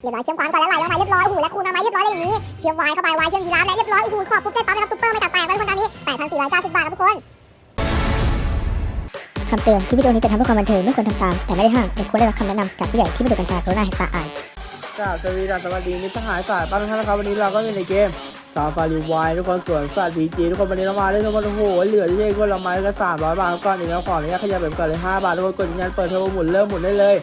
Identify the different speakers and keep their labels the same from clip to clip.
Speaker 1: เรียบร้อยเชื่อมขวานก่อนแล้วไหลลงมาเรียบร้อยโอ้โหและคูณมาไหมเรียบร้อยเลยอย่างนี้เชื่อมวายเข้าไปวายเชื่อมยีราฟและเรียบร้อยโอ้โหขอบปุ๊บได้ปั๊บนะครับซุปเปอร์ไม่ตัดแตกแล้วทุกคนตอนนี้8,490บาทครับทุกคน
Speaker 2: คำเตือนคลิปวิดีโอนี้จะทำเพื่อความบันเทิงไม่ควรทำตาม แต่ไม่ได้ห้ามเด็กควรได้รับคำแนะนำจากผู้ใหญ่ที่ไม่ดูกัญชาโซน่าเฮตาอาย
Speaker 3: กราบสวัสดีสวัสดีมิตรสหายสายป้าทุกท่านนะครับวันนี้เราก็อยู่ในเกมซาฟารีวายทุกคนสวนสัตว์พีจีทุกคนวันนี้เรามาได้ทุกคนโอ้โหเหลือที่เองคนละไม้ก็สามร้อยบาทก่อนอีกแล้วขออนุญาตขยับแบบก่อนเลยห้าบาททุกคนกดยืนยันเปิดเทอร์โบหมุนเริ่มหมุนได้เลย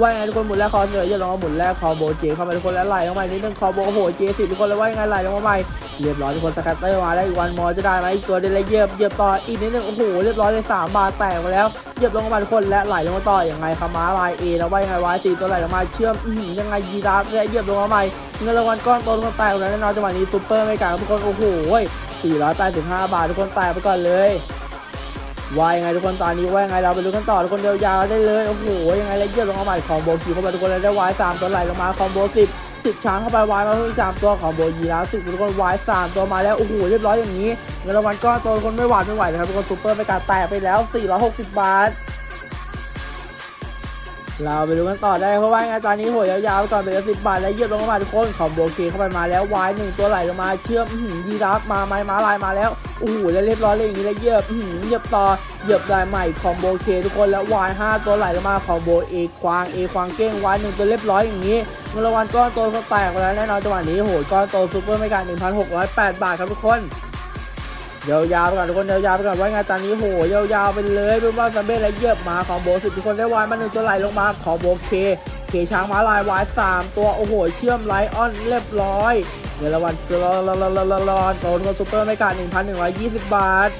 Speaker 3: ว่าไงทุกคนหมุนแรกคอเสืออย่าลองมาหมุนแรกคอโบเจเข้ามาทุกคนแล้วไหลลงมานิดนึงคอโบโอ้โหเจสิทุกคนแล้วว่ายังไงไหลลงมาใหม่เรียบร้อยทุกคนสกัตเตอร์มาแล้วอีกวันมอจะได้ไหมอีกตัวเดียวเลยเยียบเยียบต่ออีกนิดนึงโอ้โหเรียบร้อยเลยสามบาทแตกไปแล้วเยียบลงมาทุกคนและไหลลงมาต่อยังไงคาม้าลายเอแล้วว่ายังไงวายสี่ตัวไหลลงมาเชื่อมยังไงยีราฟและเยียบลงมาใหม่เงินรางวัลก้อนโตทุกคนแตกแล้วแน่นอนจังหวะนี้ซูเปอร์ไม่กลางทุกคนโอ้โห485 บาททุกคนแตกไปก่อนเลย ว่ายังไงทุกคนตอนนี้ว่ายังไงเราไปดูกันต่อทุกคนยาวๆได้เลยโอ้โหยังไงแล้วเยียมลงมาใหม่คอมโบคิวเข้าไปทุกคนเลยได้วายสามตัวไหลลงมาคอมโบสิบสิบช้างเข้าไปวายมาเพิ่มสามตัวคอมโบยีราฟสิบทุกคนวายสามตัวมาแล้วโอ้โหเรียบร้อยอย่างนี้เงินรางวัลก้อนตทุกคนไม่หวานไม่ไหวนะครับทุกคนซูเปอร์ไปกาแตกไปแล้ว460 บาท เราไปดูกันต่อได้เพราะว่าไงตอนนี้โหยยาวๆก่อนเป็นละสิบบาทแล้วเยียบลงมาทุกคนคอมโบเคเข้าไปมาแล้ววายหนึ่งตัวไหลลงมาเชื่อมยีราฟมาไม้มาลายมาแล้วโอ้โหแล้วเรียบร้อยเลยอย่างนี้แล้วเยียบอื้อหือเยียบต่อเหยียบลายใหม่คอมโบเคทุกคนแล้ววายห้าตัวไหลลงมาคอมโบเอควางเอควางเก้งวายหนึ่งตัวเรียบร้อยอย่างนี้เงินรางวัลก้อนโตเขาแตกไปแล้วแน่นอนจังหวะนี้โหก้อนโตซูเปอร์ไม่การ1,608บาทครับทุกคน ยาวๆไปก่อนทุกคนยาวๆไปก่อนว่าไงตอนนี้โหยาวๆไปเลยเป็นว่าซัมเบ้และเยียบมาของโบสิบทุกคนได้วายมาหนึ่งตัวไหลลงมาของโบเคเคช้างม้าลายวายสามตัวโอ้โหเชื่อมไลออนเรียบร้อยเงินรางวัลรอรอรอรอรอรอโตนคนซูเปอร์ไม่ขาด1,120 บาท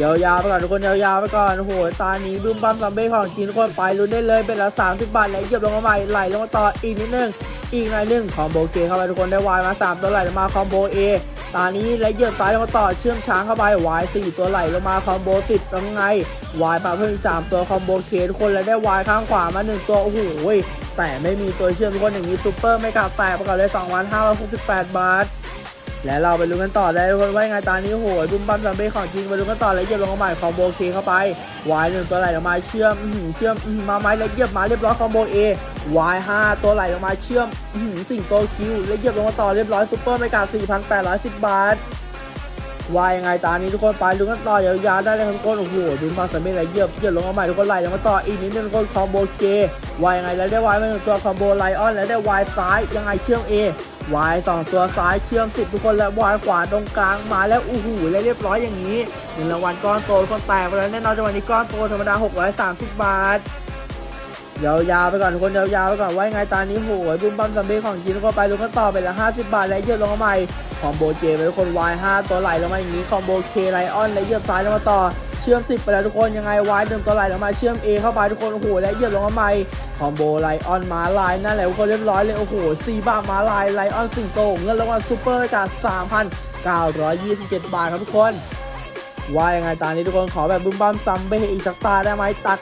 Speaker 3: ยาวๆไปก่อนทุกคนยาวๆไปก่อนโหตานี้บึ้มบั้มซัมเบ้ของจริงทุกคนไปลุ้นได้เลยเป็นละ30 บาทแล้วเหยียบลงมาใหม่ไหลลงมาต่ออีกนิดนึงอีกหน่อยหนึงคอมโบเคเข้าไปทุกคนได้วายมาสามตัวไหลลงมาคอมโบเอ ตอนนี้และเหยียบซ้ายลงมาต่อเชื่อมช้างเข้าไปวายสี่ตัวไหลลงมาคอมโบสิบยังไงวายมาเพิ่มอีกสามตัวคอมโบเคสคนแล้วได้วายข้างขวามาหนึ่งตัวโอ้โหแต่ไม่มีตัวเชื่อมทุกคนอย่างนี้ซูเปอร์ไม่กล้าแตกประกอบเลยสองวันห้าร้อยหกสิบแปดบาท และเราไปลุ้นกันต่อได้ทุกคนว่าไงตานี้โหยบุ้มบั้มซัมเบ้ของจริงไปลุ้นกันต่อแล้วเหยียบลงมาใหม่คอมโบเคเข้าไปวายหนึ่งตัวไหลลงมาเชื่อมเชื่อมมาไม้แล้วเหยียบมาเรียบร้อยคอมโบเอวายห้าตัวไหลลงมาเชื่อมสิ่งโตคิวแล้วเหยียบลงมาต่อเรียบร้อยซูเปอร์ไม่กาสี่พันแปดร้อยสิบบาทวายังไงตานี้ทุกคนไปดูกันต่อยาวๆได้เลยทุกคนโอ้โหดูมาสเมธอะไรเหยียบเหยียบลงมาใหม่ทุกคนไล่ลงมาต่ออีกนิดนึงทุกคนคอมโบเกว่ายังไงแล้วได้วายมาหนึ่งตัวคอมโบไลออนแล้วได้วายซ้ายยังไงเชื่อม A วายสองตัวซ้ายเชื่อมสิบทุกคนแล้วายขวาตรงกลางมาแล้วอู้หูแล้วเรียบร้อยอย่างนี้เงินรางวัลก้อนโตคนแตกไปแล้วแน่นอนจังหวะนี้ก้อนโตธรรมดา 630 บาทยาวๆไปก่อนทุกคนยาวๆไปก่อนว่ายไงตานี้โหยบุ้มบั้มซัมเบ้ของจริงทุกคนไปดูกันต่อไปละ50 บาทแล้วเยียบลงมาใหม่คอมโบเจไปทุกคนวาย5ตัวไหลลงมาอย่างนี้คอมโบเคไลออนแล้วเยียบซ้ายลงมาต่อ เชื่อม 10 ไปแล้วทุกคนยังไงวายหนึ่งตัวไหลลงมาเชื่อม A เข้าไปทุกคนโอ้โหแล้วเหยียบลงมาใหม่คอมโบไลออนมาลายนั่นแหละทุกคนเรียบร้อยเลยโอ้โห4บาทมาลายไลออนสิงโตเงินรางวัลซูเปอร์จาก3,927 บาทครับทุกคนว่ายังไงตอนนี้ทุกคนขอแบบบึ้มบ้ามซัมเบอีกสักตาได้ไหมตัด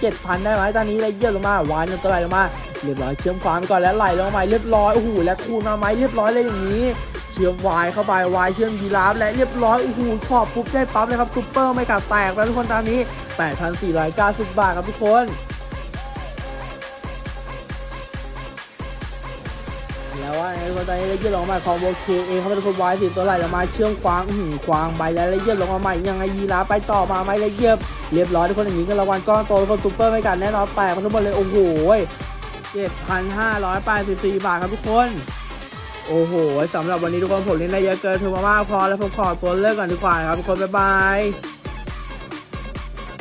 Speaker 3: เจ็ดพันได้ไหมตอนนี้เลยเยี่ยมลงมาวายนึงตัวไหลลงมาเรียบร้อยเชื่อมความก่อนแล้วไหลลงมาเรียบร้อยโอ้โหและคูณมาไหมเรียบร้อยเลยอย่างนี้ ชื่อมวายเข้าไปวายเชื่อมยีราฟและเรียบร้อยโอ้โหขอบปุ๊บได้ปั๊บเลยครับซุปเปอร์ไม่กัดแตกแล้วทุกคนตอนนี้ 8,490 บาทครับทุกคนแล้วว่าไงคนตอนนี้เลเยอร์ลงมาคอมโบเคเองเขาเป็นคนวายสิตัวไหลลงมาเชื่อมควางหือควางไปแล้วเลเยอร์ลงมาใหม่ยังไงยีราฟไปต่อมาไหมเลเยอร์เรียบร้อยทุกคนอย่างนี้ก็รางวัลก้อนโตทุกคนซุปเปอร์ไม่กันแน่นอนแตกกันทุกคนเลยโอ้โห7,584บาทครับทุกคน โอ้โหสำหรับวันนี้ทุกคนผมเล่นได้เยอะเกินถือว่ามากพอแล้วผมขอตัวเลิกก่อนดีกว่าครับทุกคนบ๊ายบาย